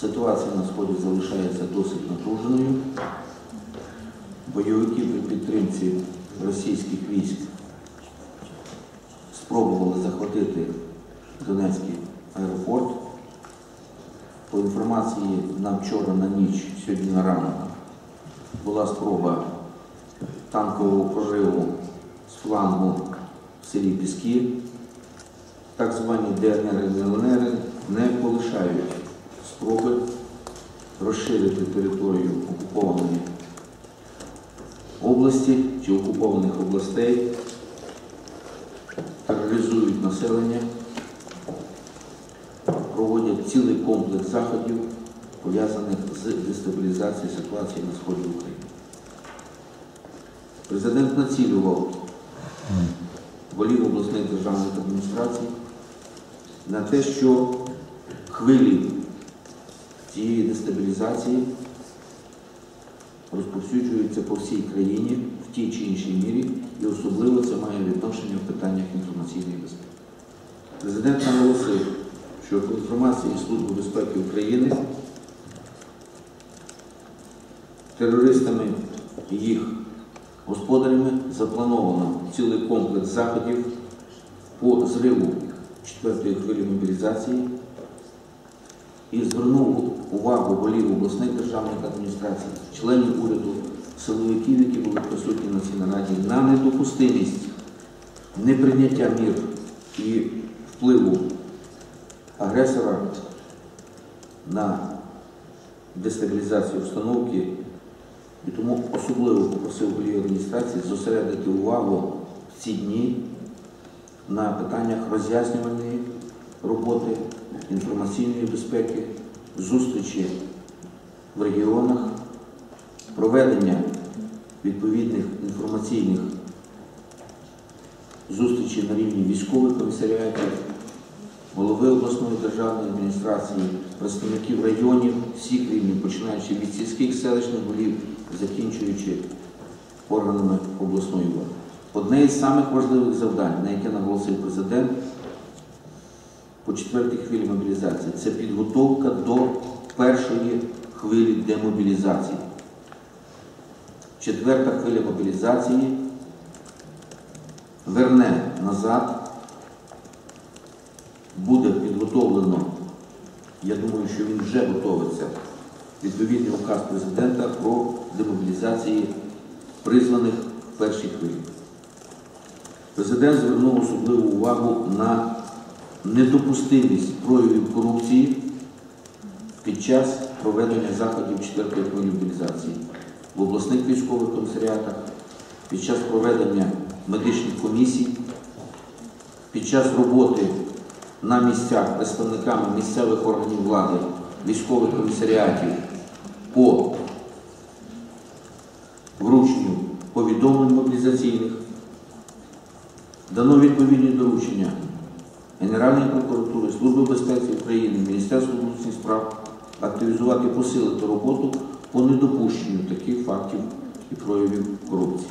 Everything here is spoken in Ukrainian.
Ситуація на сході залишається досить напруженою. Бойовики при підтримці російських військ спробували захватити Донецький аеропорт. По інформації на вчора на ніч, сьогодні на ранок, була спроба танкового прориву з флангу в селі Піски. Так звані ДНР і ЛНР не полишають спроби розширити територію окупованої області чи окупованих областей, тероризують населення, проводять цілий комплекс заходів, пов'язаних з дестабілізацією ситуації на сході України. Президент націлював голів обласних державних адміністрацій на те, що хвилі цієї дестабілізації розповсюджуються по всій країні в тій чи іншій мірі, і особливо це має відношення в питаннях інформаційної безпеки. Президент наголосив, що по інформації Служби безпеки України терористами і їх господарями заплановано цілий комплекс заходів по зриву четвертої хвилі мобілізації і звернув увагу голів обласних державних адміністрацій, членів уряду, силовиків, які були присутні на цій нараді, на недопустимість неприйняття мір і впливу агресора на дестабілізацію обстановки. І тому особливо попросив голів адміністрації зосередити увагу в ці дні на питаннях роз'яснювальної роботи, інформаційної безпеки, зустрічі в регіонах, проведення відповідних інформаційних зустрічей на рівні військових комісаріатів, голови обласної державної адміністрації, представників районів, всіх рівнів, починаючи від сільських селищних голів, закінчуючи органами обласної влади. Одне із самих важливих завдань, на яке наголосив президент по четвертій хвилі мобілізації, це підготовка до першої хвилі демобілізації. Четверта хвиля мобілізації. Верне назад, буде підготовлено, я думаю, що він вже готовиться, відповідний указ президента про демобілізації призваних в першій хвилі. Президент звернув особливу увагу на недопустимість проявів корупції під час проведення заходів четвертої хвилі мобілізації в обласних військових комісаріатах, під час проведення медичних комісій, під час роботи на місцях представниками місцевих органів влади, військових комісаріатів по врученню повідомлень мобілізаційних. Дано відповідні доручення Генеральної прокуратури, Служби безпеки України, Міністерства внутрішніх справ активізувати, посилити роботу по недопущенню таких фактів і проявів корупції.